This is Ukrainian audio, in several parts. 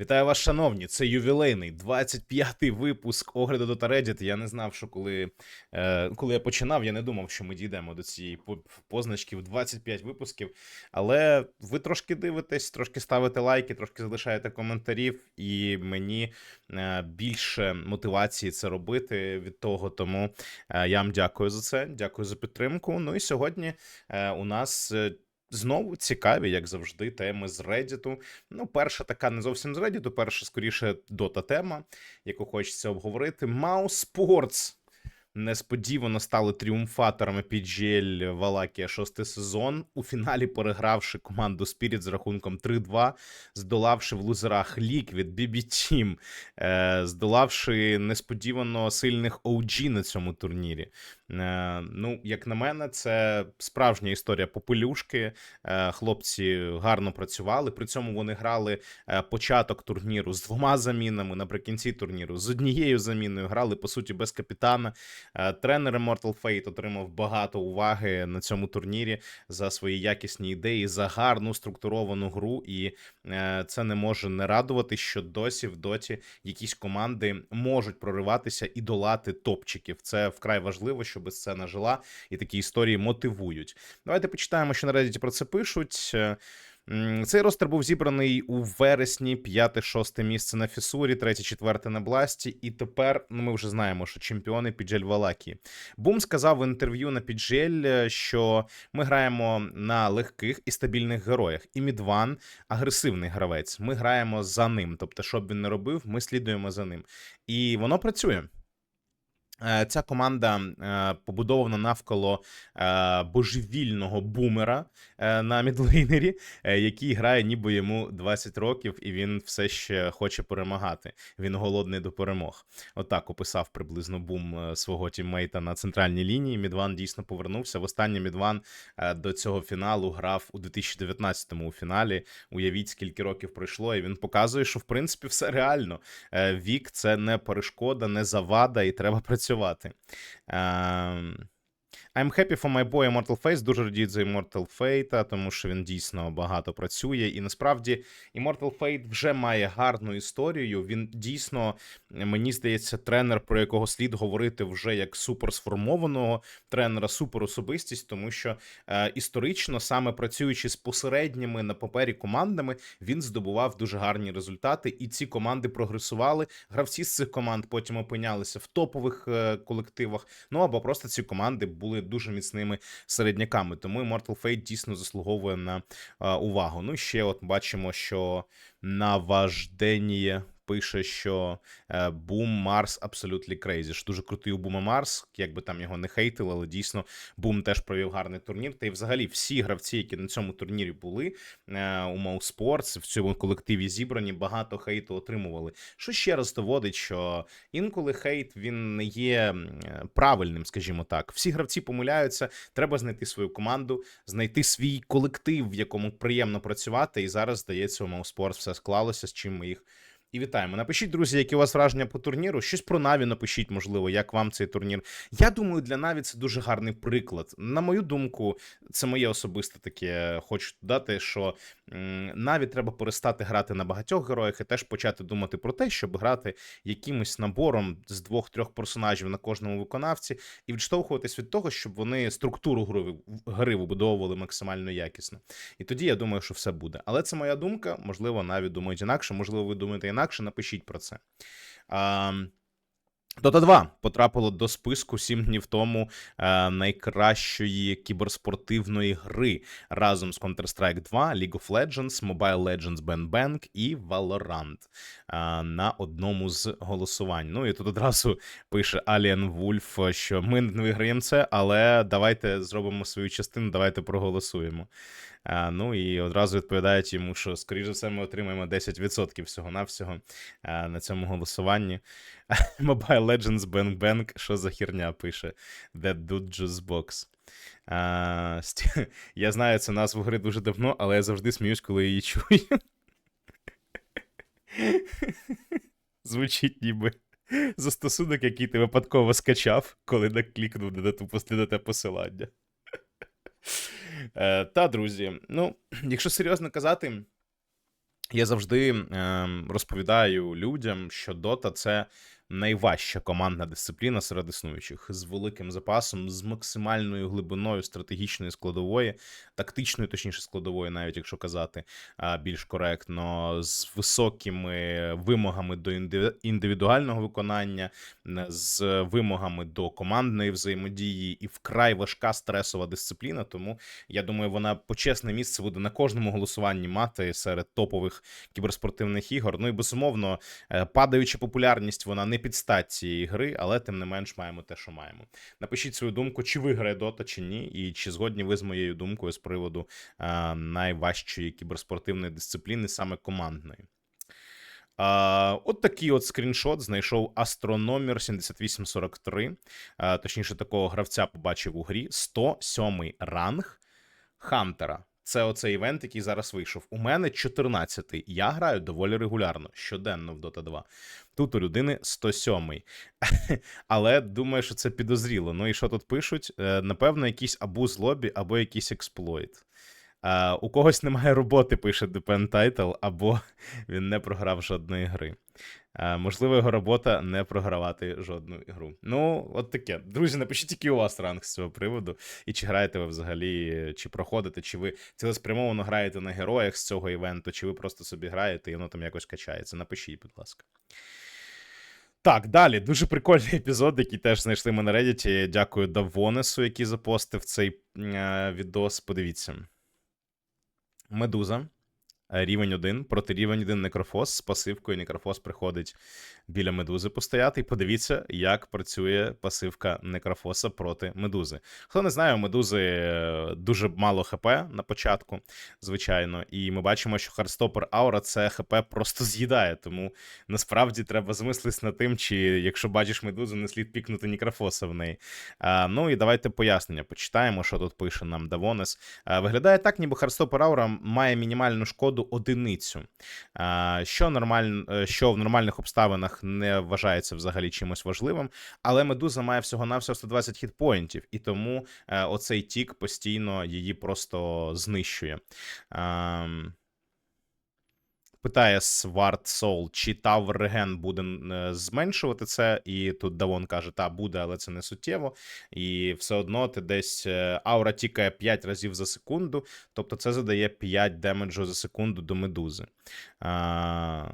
Вітаю вас, шановні! Це ювілейний 25-й випуск огляду до Reddit. Я не знав, що коли, е, коли я починав, я не думав, що ми дійдемо до цієї по- позначки в 25 випусків. Але ви трошки дивитесь, трошки ставите лайки, трошки залишаєте коментарів, і мені е, більше мотивації це робити від того. Тому е, я вам дякую за це, дякую за підтримку. Ну і сьогодні е, у нас. Знову цікаві, як завжди, теми з Reddit. Ну, перша така не зовсім з Reddit, перша скоріше дота тема, яку хочеться обговорити. Mouse Sports несподівано стали тріумфаторами PGL Валакія шостий сезон. У фіналі перегравши команду Spirit з рахунком 3-2, здолавши в лузерах Liquid, BB Team, е, здолавши несподівано сильних OG на цьому турнірі. Е, ну, як на мене, це справжня історія попелюшки. Е, хлопці гарно працювали. При цьому вони грали початок турніру з двома замінами. Наприкінці турніру з однією заміною грали по суті без капітана. Е, Тренер Immortal Fate отримав багато уваги на цьому турнірі за свої якісні ідеї, за гарну структуровану гру. І е, це не може не радувати, що досі в доті якісь команди можуть прориватися і долати топчиків. Це вкрай важливо, щоб сцена жила, і такі історії мотивують. Давайте почитаємо, що на Reddit про це пишуть. Цей ростер був зібраний у вересні, 5-6 місце на Фісурі, 3-4 на Бласті. І тепер ну, ми вже знаємо, що чемпіони Піджель Валакі. Бум сказав в інтерв'ю на Піджель, е, що ми граємо на легких і стабільних героях. І Мідван агресивний гравець. Ми граємо за ним. Тобто, що б він не робив, ми слідуємо за ним. І воно працює. Е, Ця команда е, побудована навколо е, божевільного бумера на мідлейнері, який грає, ніби йому 20 років, і він все ще хоче перемагати. Він голодний до перемог. Отак описав приблизно бум свого тіммейта на центральній лінії. Мідван дійсно повернувся. Востаннє Мідван до цього фіналу грав у 2019-му у фіналі. Уявіть, скільки років пройшло, і він показує, що в принципі все реально. Вік це не перешкода, не завада, і треба працювати. Ем, I'm happy for my boy Immortal Face. Дуже радію за Immortal Fate, тому що він дійсно багато працює. І насправді Immortal Fate вже має гарну історію. Він дійсно, мені здається, тренер, про якого слід говорити вже як суперсформованого тренера, суперособистість, тому що е, історично, саме працюючи з посередніми на папері командами, він здобував дуже гарні результати, і ці команди прогресували. Гравці з цих команд потім опинялися в топових е, колективах. Ну або просто ці команди були дуже міцними середняками. Тому Immortal Fate дійсно заслуговує на увагу. Ну і ще от бачимо, що наважденіє пише, що Бум Марс Absolutely Crazy. Що дуже крутий у Бума Марс, як би там його не хейтили, але дійсно Бум теж провів гарний турнір. Та й взагалі всі гравці, які на цьому турнірі були е, у Mouse в цьому колективі зібрані, багато хейту отримували. Що ще раз доводить, що інколи хейт він не є правильним, скажімо так. Всі гравці помиляються. Треба знайти свою команду, знайти свій колектив, в якому приємно працювати. І зараз здається, у Sports все склалося, з чим ми їх. І вітаємо. Напишіть, друзі, які у вас враження по турніру. Щось про Наві напишіть, можливо, як вам цей турнір. Я думаю, для Наві це дуже гарний приклад. На мою думку, це моє особисте таке. Хочу додати, що Наві треба перестати грати на багатьох героях і теж почати думати про те, щоб грати якимось набором з двох-трьох персонажів на кожному виконавці, і відштовхуватись від того, щоб вони структуру гри, гри вибудовували максимально якісно. І тоді я думаю, що все буде. Але це моя думка. Можливо, навіть думають інакше, можливо, ви думаєте інакше. Напишіть про це. А, Dota 2 потрапило до списку 7 днів тому е, найкращої кіберспортивної гри разом з Counter-Strike 2, League of Legends, Mobile Legends Bang Bang і Valorant е, на одному з голосувань. Ну і тут одразу пише Alien Wolf, що ми не виграємо це, але давайте зробимо свою частину, давайте проголосуємо. А, ну і одразу відповідають йому, що, скоріш за все, ми отримаємо 10% всього-навсього а, на цьому голосуванні. Mobile Legends Bang Bang, що за херня пише That Dude Juice Box. А, я знаю цю назву гри дуже давно, але я завжди сміюсь, коли її чую. Звучить ніби застосунок, який ти випадково скачав, коли наклікнув на послідне посилання. Е, Та, друзі, ну, якщо серйозно казати, Я завжди ем, розповідаю людям, що Дота це найважча командна дисципліна серед існуючих з великим запасом, з максимальною глибиною стратегічної складової, тактичної, точніше, складової, навіть якщо казати більш коректно, з високими вимогами до індивідуального виконання, з вимогами до командної взаємодії і вкрай важка стресова дисципліна. Тому я думаю, вона почесне місце буде на кожному голосуванні мати серед топових кіберспортивних ігор. Ну і безумовно, е, падаюча популярність вона не під стать цієї гри, але тим не менш маємо те, що маємо. Напишіть свою думку, чи виграє Дота, чи ні, і чи згодні ви з моєю думкою з приводу е, найважчої кіберспортивної дисципліни, саме командної. А, от такий от скріншот знайшов астрономір 7843. А, точніше, такого гравця побачив у грі. 107 ранг Хантера. Це оцей івент, який зараз вийшов. У мене 14-й. Я граю доволі регулярно, щоденно в Dota 2. Тут у людини 107-й. Але думаю, що це підозріло. Ну і що тут пишуть? Е, Напевно, якийсь абуз лобі або якийсь експлойт. Е, У когось немає роботи, пише Depend Title, або він не програв жодної гри. Е, Можливо, його робота не програвати жодну ігру. Ну, от таке. Друзі, напишіть, який у вас ранг з цього приводу, і чи граєте ви взагалі, чи проходите, чи ви цілеспрямовано граєте на героях з цього івенту, чи ви просто собі граєте і воно там якось качається. Напишіть, будь ласка. Так, далі. Дуже прикольний епізод, який теж знайшли ми на Reddit. Дякую Давонесу, який запостив цей відос. Подивіться. Медуза. Е, Рівень 1 проти рівень 1 некрофос з пасивкою. Некрофос приходить біля медузи постояти. І подивіться, як працює пасивка некрофоса проти медузи. Хто не знає, у медузи е, дуже мало ХП на початку, звичайно. І ми бачимо, що Хардстопер Аура це ХП просто з'їдає. Тому насправді треба замислитись над тим, чи якщо бачиш медузу, не слід пікнути некрофоса в неї. А, ну і давайте пояснення. Почитаємо, що тут пише нам Давонес. А, виглядає так, ніби Хардстопер Аура має мінімальну шкоду одиницю, що, нормаль... е, що в нормальних обставинах не вважається взагалі чимось важливим. Але медуза має всього-навсього 120 хітпоінтів, і тому е, оцей тік постійно її просто знищує. Питає Сварт Soul, чи Regen буде е, зменшувати це, і тут Давон каже, та буде, але це не суттєво. І все одно ти десь е, аура тікає 5 разів за секунду, тобто це задає 5 демеджу за секунду до медузи. А...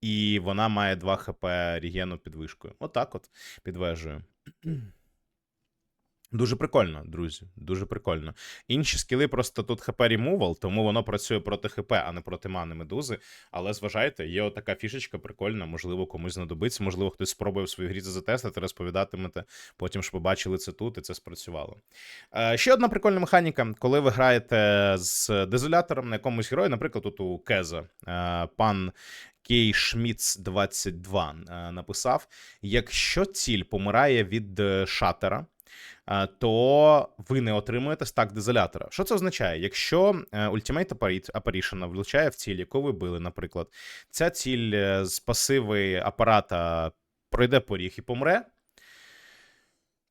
І вона має 2 хп регену підвишкою. Отак от підвежую. Дуже прикольно, друзі. Дуже прикольно. Інші скіли просто тут хп ремувал, тому воно працює проти хп, а не проти мани медузи. Але зважайте, є отака фішечка прикольна, можливо, комусь знадобиться, можливо, хтось спробує в своїй грі затестити, розповідатимете, потім ж побачили це тут, і це спрацювало. Е, ще одна прикольна механіка, коли ви граєте з дезолятором на якомусь герої, наприклад, тут у Кеза, е, пан. Кей Шміц 22 е, написав: якщо ціль помирає від е, шатера, то ви не отримуєте стак дезолятора. Що це означає? Якщо е, Ultimate Appari- Apparition влучає в ціль, яку ви били, наприклад, ця ціль е, з пасиви апарата пройде поріг і помре,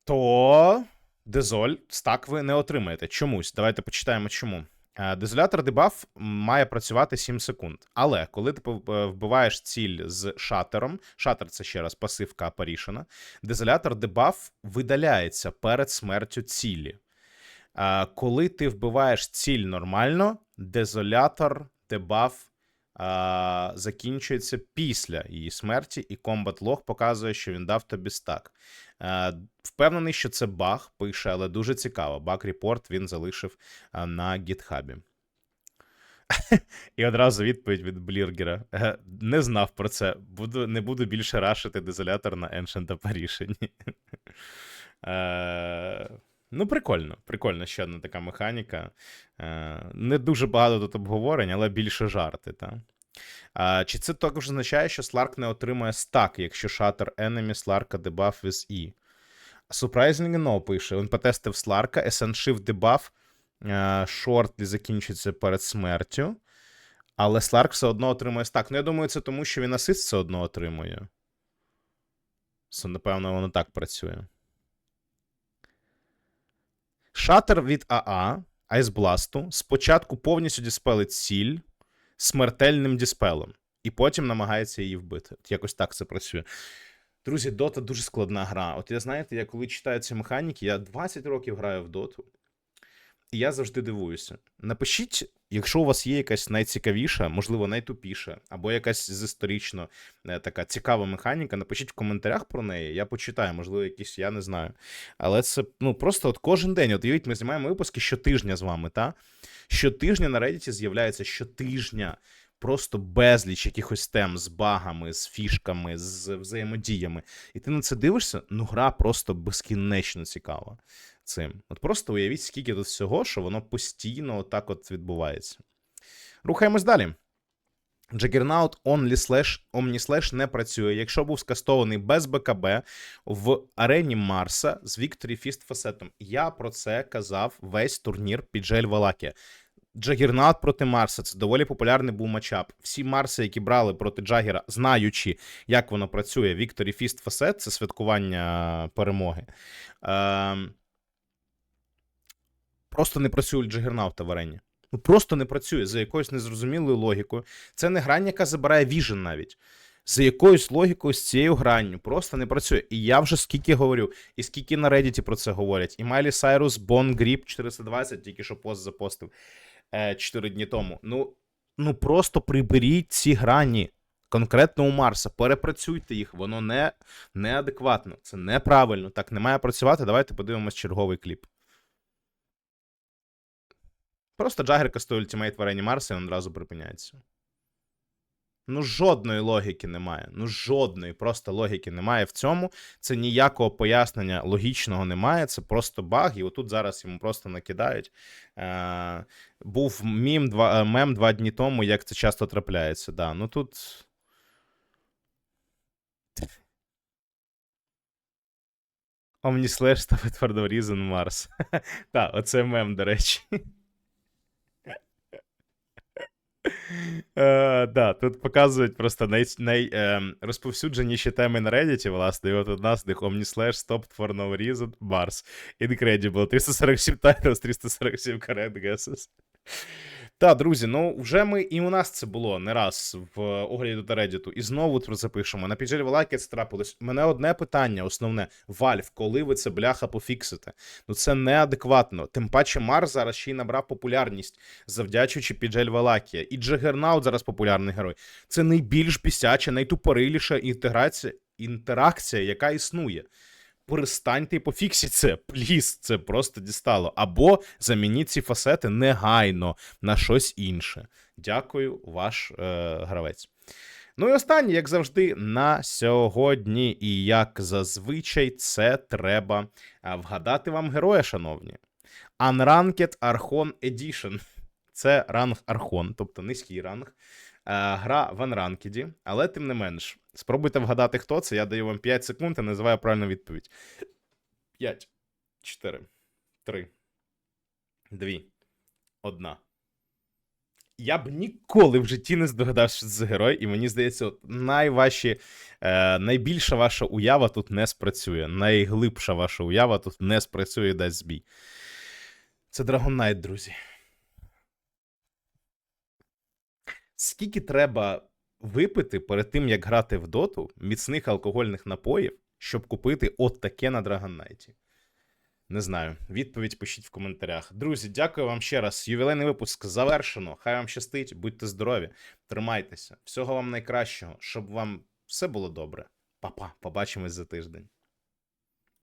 то дезоль стак ви не отримаєте. Чомусь. Давайте почитаємо чому. Е, Дезолятор дебаф має працювати 7 секунд. Але коли ти е, вбиваєш ціль з шатером, шатер це ще раз пасивка апарішена, дезолятор дебаф видаляється перед смертю цілі. Коли ти вбиваєш ціль нормально, дезолятор дебаф закінчується після її смерті, і комбат лог показує, що він дав тобі стак. А, впевнений, що це баг, пише, але дуже цікаво. Баг репорт він залишив на гітхабі. І одразу відповідь від Бліргера. Е, Не знав про це. Буду, не буду більше рашити дезолятор на Ancient Apparition. Е, Ну, прикольно, прикольно, ще одна така механіка. Е, Не дуже багато тут обговорень, але більше жарти, та? Чи це також означає, що Сларк не отримує стак, якщо шатер enemy Сларка дебаф with E? Surprisingly no, пише. Він потестив Сларка, SN Shift дебаф шортлі закінчиться перед смертю. Але Сларк все одно отримує стак. Ну, я думаю, це тому, що він асист все одно отримує. Це, напевно, воно так працює. Шатер від АА Айсбласту спочатку повністю діспелить ціль, смертельним діспелом, і потім намагається її вбити. От якось так це працює. Друзі, Дота дуже складна гра. От я знаєте, я коли читаю ці механіки, я 20 років граю в доту, я завжди дивуюся. Напишіть, якщо у вас є якась найцікавіша, можливо, найтупіша, або якась з історично е, така цікава механіка, напишіть в коментарях про неї. Я почитаю, можливо, якісь, я не знаю. Але це ну просто от кожен день. От уявіть, ми знімаємо випуски щотижня з вами, та? Щотижня на Reddit з'являється щотижня просто безліч якихось тем з багами, з фішками, з взаємодіями. І ти на це дивишся, ну гра просто безкінечно цікава цим. От просто уявіть, скільки тут всього, що воно постійно отак от відбувається. Рухаємось далі. Only Slash, Omni не працює. Якщо був скастований без БКБ в арені Марса з Victory Fist фасетом. Я про це казав весь турнір під Джель. Джагернаут проти Марса це доволі популярний був матчап. Всі Марси, які брали проти Джагера, знаючи, як воно працює, Victory Fist Facet це святкування перемоги. Ем... Просто не працює Джагернаута в арені. Ну просто не працює за якоюсь незрозумілою логікою. Це не грань, яка забирає віжен навіть. За якоюсь логікою з цією гранню просто не працює. І я вже скільки говорю, і скільки на Reddit про це говорять. І Майлі Сайрус, Бон Гріп 420, тільки що пост запостив е, 4 дні тому. Ну, ну просто приберіть ці грані. Конкретно у Марса, перепрацюйте їх, воно не неадекватно, це неправильно. Так не має працювати. Давайте подивимось черговий кліп. Просто Джагер кастує ультимейт в арені Марса і одразу припиняється. Ну, жодної логіки немає. Ну, жодної просто логіки немає в цьому. Це ніякого пояснення логічного немає. Це просто баг, і отут зараз йому просто накидають. Е, Був мім два, е, мем два дні тому, як це часто трапляється. Да, Ну тут. Omnislash ставить твердо Reason Марс. Так, оце мем, до речі. Е, да, тут показують просто най, най, е, розповсюдженіші теми на Reddit, власне, і от одна з них Omnislash stopped for no reason, Mars. Incredible. 347 titles, 347 correct guesses. Так, друзі, ну вже ми і у нас це було не раз в огляді до Reddit, і знову про це пишемо. На піджелі Валаки це трапилось. У мене одне питання, основне: Вальв, коли ви це бляха пофіксите? Ну це неадекватно. Тим паче Марс зараз ще й набрав популярність, завдячуючи піджель Валакія. І Джагернаут зараз популярний герой. Це найбільш бісяча, найтупориліша інтеграція, інтеракція, яка існує. Перестаньте і пофіксіть це, пліс, це просто дістало. Або замініть ці фасети негайно на щось інше. Дякую, ваш е, гравець. Ну і останнє, як завжди, на сьогодні. І як зазвичай, це треба вгадати вам героя, шановні. Unranked Archon Edition. Це ранг Архон, тобто низький ранг. Е, Гра в Анранкеді, але тим не менш. Спробуйте вгадати, хто це. Я даю вам 5 секунд і називаю правильну відповідь. 5, 4, 3, 2, 1. Я б ніколи в житті не здогадався, що це герой, і мені здається, от найважчі, е, найбільша ваша уява тут не спрацює. Найглибша ваша уява тут не спрацює дасть збій. Це Dragon Knight, друзі. Скільки треба випити перед тим, як грати в доту міцних алкогольних напоїв, щоб купити от таке на Драгоннайті? Не знаю. Відповідь пишіть в коментарях. Друзі, дякую вам ще раз. Ювілейний випуск завершено. Хай вам щастить, будьте здорові, тримайтеся. Всього вам найкращого, щоб вам все було добре. Па-па, побачимось за тиждень.